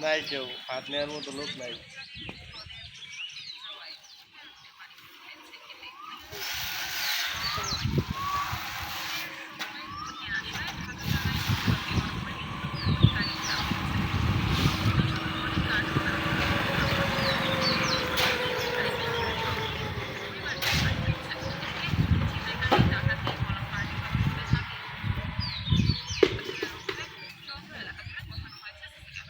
नाही ठेवू हात नाही तो लोक नाही